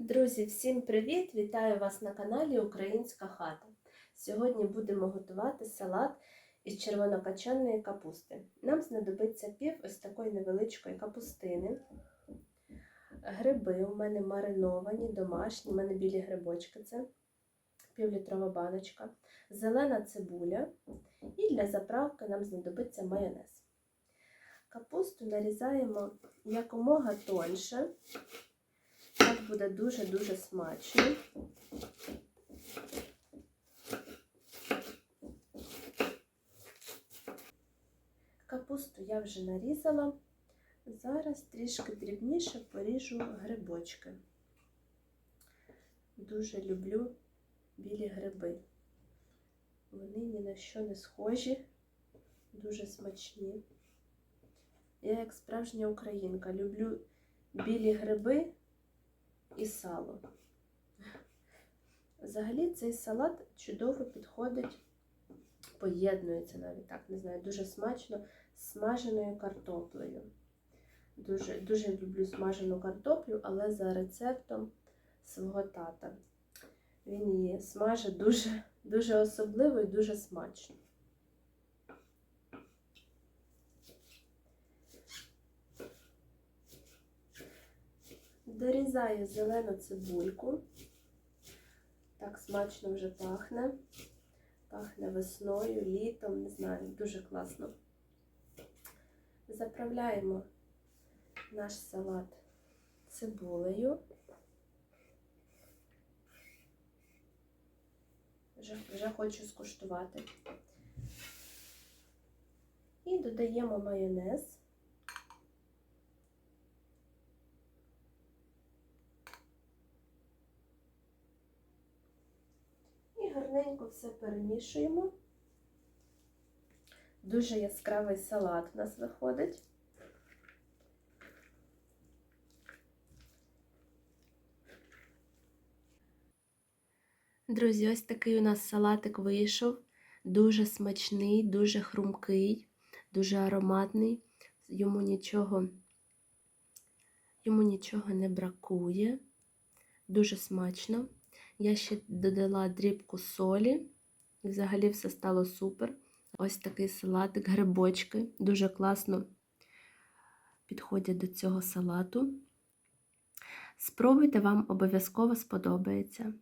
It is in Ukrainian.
Друзі, всім привіт! Вітаю вас на каналі Українська хата. Сьогодні будемо готувати салат із червонокачаної капусти. Нам знадобиться пів ось такої невеличкої капустини. Гриби у мене мариновані, домашні, у мене білі грибочки, це півлітрова баночка, зелена цибуля і для заправки нам знадобиться майонез. Капусту нарізаємо якомога тоньше. Так буде дуже-дуже смачно. Капусту я вже нарізала. Зараз трішки дрібніше поріжу грибочки. Дуже люблю білі гриби. Вони ні на що не схожі, дуже смачні. Я, як справжня українка, люблю білі гриби і сало. Взагалі цей салат чудово підходить, поєднується навіть так, не знаю, дуже смачно з смаженою картоплею. Дуже дуже люблю смажену картоплю, але за рецептом свого тата. Він її смажить дуже, дуже особливо і дуже смачно. Дорізаю зелену цибульку. Так смачно вже пахне. Пахне весною, літом, не знаю, дуже класно. Заправляємо наш салат цибулею. Вже, вже хочу скуштувати. І додаємо майонез. Гарненько все перемішуємо. Дуже яскравий салат у нас виходить. Друзі, ось такий у нас салатик вийшов. Дуже смачний, дуже хрумкий, дуже ароматний. Йому нічого, йому нічого не бракує. Дуже смачно. Я ще додала дрібку солі, і взагалі все стало супер. Ось такий салатик, грибочки. Дуже класно підходять до цього салату. Спробуйте, вам обов'язково сподобається.